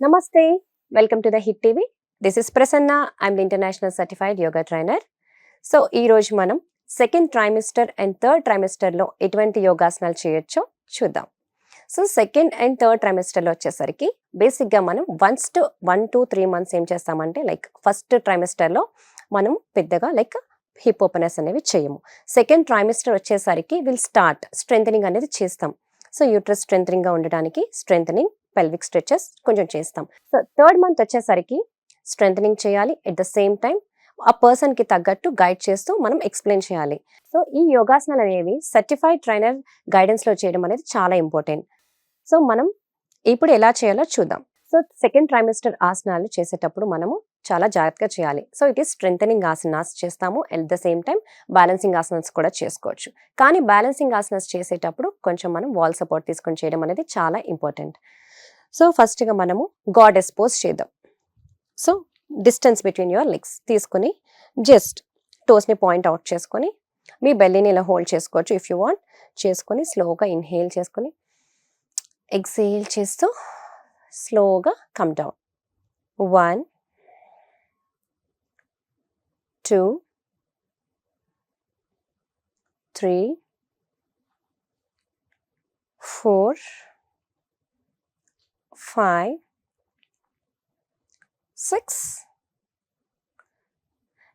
నమస్తే welcome to the hit TV. This is Prasanna I'm international certified yoga trainer so ఈ రోజు మనం second trimester and third ట్రైమిస్టర్లో ఎటువంటి యోగాసనాలు చేయొచ్చో చూద్దాం. సో సెకండ్ అండ్ థర్డ్ ట్రైమిస్టర్లో వచ్చేసరికి బేసిక్గా మనం once to one two three months ఏం చేస్తామంటే లైక్ ఫస్ట్ ట్రైమిస్టర్లో మనం పెద్దగా లైక్ హిప్ ఓపెనర్స్ అనేవి చేయము. సెకండ్ ట్రైమిస్టర్ వచ్చేసరికి విల్ స్టార్ట్ స్ట్రెంథనింగ్ అనేది చేస్తాం. సో యూట్రస్ స్ట్రెంథనింగ్గా ఉండడానికి స్ట్రెంథనింగ్ పెల్విక్ స్ట్రెచెస్ కొంచెం చేస్తాం. సో థర్డ్ మంత్ వచ్చేసరికి స్ట్రెంథనింగ్ చేయాలి. ఎట్ ద సేమ్ టైం ఆ పర్సన్కి తగ్గట్టు గైడ్ చేస్తూ మనం ఎక్స్ప్లెయిన్ చేయాలి. సో ఈ యోగాసనాలు అనేవి సర్టిఫైడ్ ట్రైనర్ గైడెన్స్లో చేయడం అనేది చాలా ఇంపార్టెంట్ సో మనం ఇప్పుడు ఎలా చేయాలో చూద్దాం. సో సెకండ్ ట్రైమిస్టర్ ఆసనాలు చేసేటప్పుడు మనము చాలా జాగ్రత్తగా చేయాలి. So it is strengthening asanas చేస్తాము. At the same time balancing asanas కూడా చేసుకోవచ్చు. కానీ బ్యాలెన్సింగ్ ఆసనాస్ చేసేటప్పుడు కొంచెం మనం వాల్ సపోర్ట్ తీసుకొని చేయడం అనేది చాలా ఇంపార్టెంట్ సో ఫస్ట్గా మనము గాడ్ ఎస్పోజ్ చేద్దాం. So distance between your legs తీసుకుని జస్ట్ టోస్ని పాయింట్ అవుట్ చేసుకొని మీ బెల్లీని ఇలా హోల్డ్ చేసుకోవచ్చు ఇఫ్ యూ వాంట్ చేసుకొని స్లోగా ఇన్హేల్ చేసుకొని ఎక్సేల్ చేస్తూ స్లోగా come down one two three four five six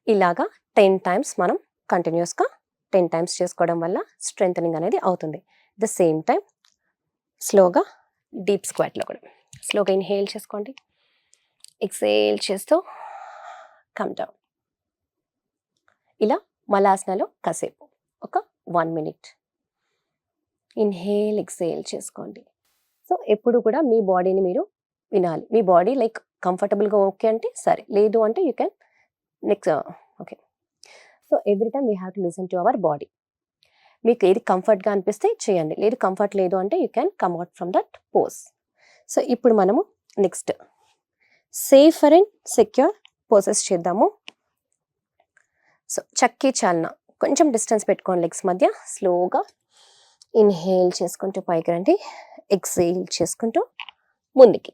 ఇలాగా టెన్ టైమ్స్ మనం కంటిన్యూస్గా టెన్ టైమ్స్ చేసుకోవడం వల్ల స్ట్రెంగ్ అనేది అవుతుంది. ద సేమ్ టైం స్లోగా డీప్ స్క్వాట్లో కూడా. స్లోగా ఇన్హేల్ చేసుకోండి. ఎక్సేల్ చేస్తూ కమ్ డౌన్ ఇలా మలాసనలో కాసేపు. ఒక వన్ మినిట్ ఇన్హేల్ ఎక్సేల్ చేసుకోండి. సో ఎప్పుడు కూడా మీ బాడీని మీరు వినాలి. మీ బాడీ లైక్ కంఫర్టబుల్గా ఓకే అంటే సరే. లేదు అంటే you can next okay. So every time we have to listen to our body. మీకు ఏది కంఫర్ట్గా అనిపిస్తే చేయండి. లేదు కంఫర్ట్ లేదు అంటే you can come out from that pose so ఇప్పుడు మనము next. Safer and secure poses చేద్దాము. సో చక్కీ చాలన. కొంచెం డిస్టెన్స్ పెట్టుకోండి లెగ్స్ మధ్య. స్లోగా ఇన్హేల్ చేసుకుంటూ పైకి రండి. ఎక్సేల్ చేసుకుంటూ ముందుకి.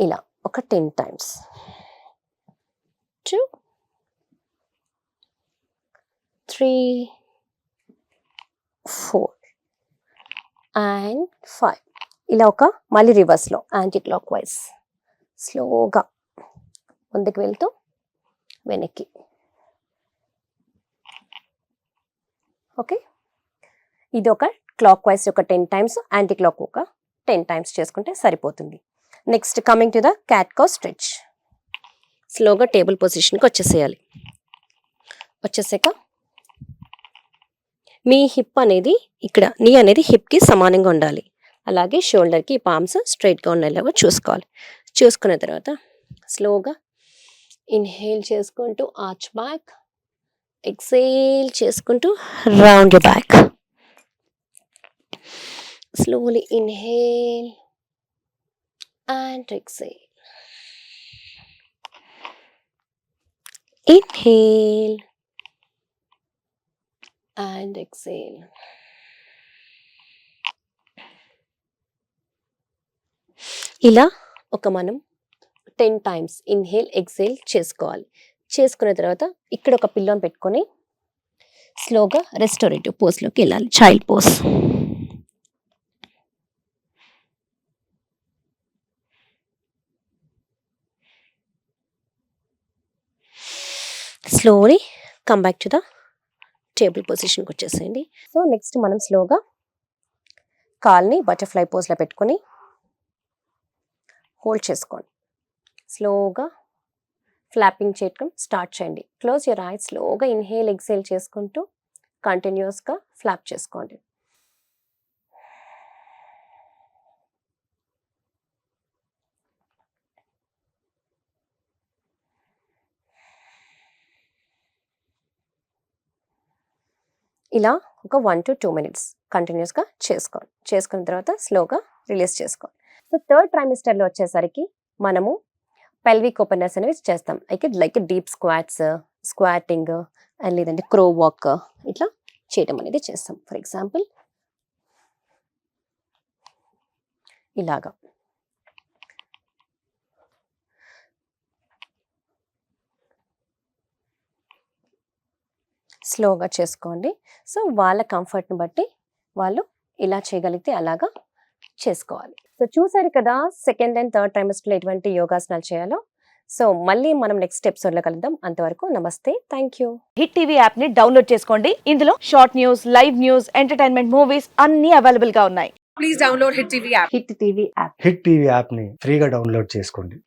ఇలా ఒక ten times. Two three four and five. ఇలా ఒక మళ్ళీ రివర్స్లో యాంటీ క్లాక్ వైజ్. స్లోగా ముందుకు వెళ్తూ వెనక్కి. ఓకే? ఇది ఒక క్లాక్ వైజ్ ఒక టెన్ టైమ్స్ యాంటీ క్లాక్ ఒక టెన్ టైమ్స్ చేసుకుంటే సరిపోతుంది. Next coming to the cat cow stretch స్లోగా టేబుల్ పొజిషన్కి వచ్చేసేయాలి. వచ్చేసాక మీ హిప్ అనేది ఇక్కడ నీ అనేది హిప్కి సమానంగా ఉండాలి. అలాగే షోల్డర్కి పామ్స్ స్ట్రైట్గా ఉండేలాగా చూసుకోవాలి. చూసుకున్న తర్వాత స్లోగా ఇన్హేల్ చేసుకుంటూ ఆర్చ్ బ్యాక్ ఎక్సేల్ చేసుకుంటూ round back slowly inhale and exhale. Inhale and exhale. ఇలా ఒక మనం టెన్ టైమ్స్ ఇన్హేల్ ఎక్సేల్ చేసుకోవాలి చేసుకున్న తర్వాత ఇక్కడ ఒక పిల్లోని పెట్టుకొని స్లోగా రెస్టోరేటివ్ పోస్లోకి వెళ్ళాలి child pose slowly come back to the table పొజిషన్కి వచ్చేసేయండి. సో నెక్స్ట్ మనం స్లోగా కాల్ని బటర్ఫ్లై పోజ్లో పెట్టుకొని హోల్డ్ చేసుకోండి. స్లోగా ఫ్లాపింగ్ చేయటం స్టార్ట్ చేయండి. క్లోజ్ యూర్ ఐ స్లోగా ఇన్హేల్ ఎక్సేల్ చేసుకుంటూ కంటిన్యూస్గా ఫ్లాప్ చేసుకోండి. ఇలా ఒక వన్ టు టూ మినిట్స్ కంటిన్యూస్గా చేసుకోండి చేసుకున్న తర్వాత స్లోగా రిలీజ్ చేసుకోండి సో థర్డ్ ట్రైమిస్టర్లో వచ్చేసరికి మనము పెల్విక్ ఓపెనర్స్ అనేవి చేస్తాం. Like like deep squats squatting and లేదంటే క్రో వాక్ ఇట్లా చేయడం అనేది చేస్తాం. ఫర్ ఎగ్జాంపుల్ ఇలాగా. స్లోగా చేసుకోండి. సో వాళ్ళ కంఫర్ట్ని బట్టి వాళ్ళు ఇలా చేయగలిగితే అలాగా చేసుకోవాలి. సో చూసారు కదా సెకండ్ అండ్ థర్డ్ ట్రైమస్టర్లో ఎటువంటి యోగాసనాలు చేయాలో. సో మళ్ళీ మనం నెక్స్ట్ ఎపిసోడ్లో కలుద్దాం. అంతవరకు నమస్తే. Thank you. హిట్ టీవీ యాప్ని డౌన్లోడ్ చేసుకోండి. ఇందులో short news live news entertainment movies అన్ని అవైలబుల్గా ఉన్నాయి. please download Hit TV app. Hit TV app. Hit TV యాప్ని ఫ్రీగా డౌన్లోడ్ చేసుకోండి.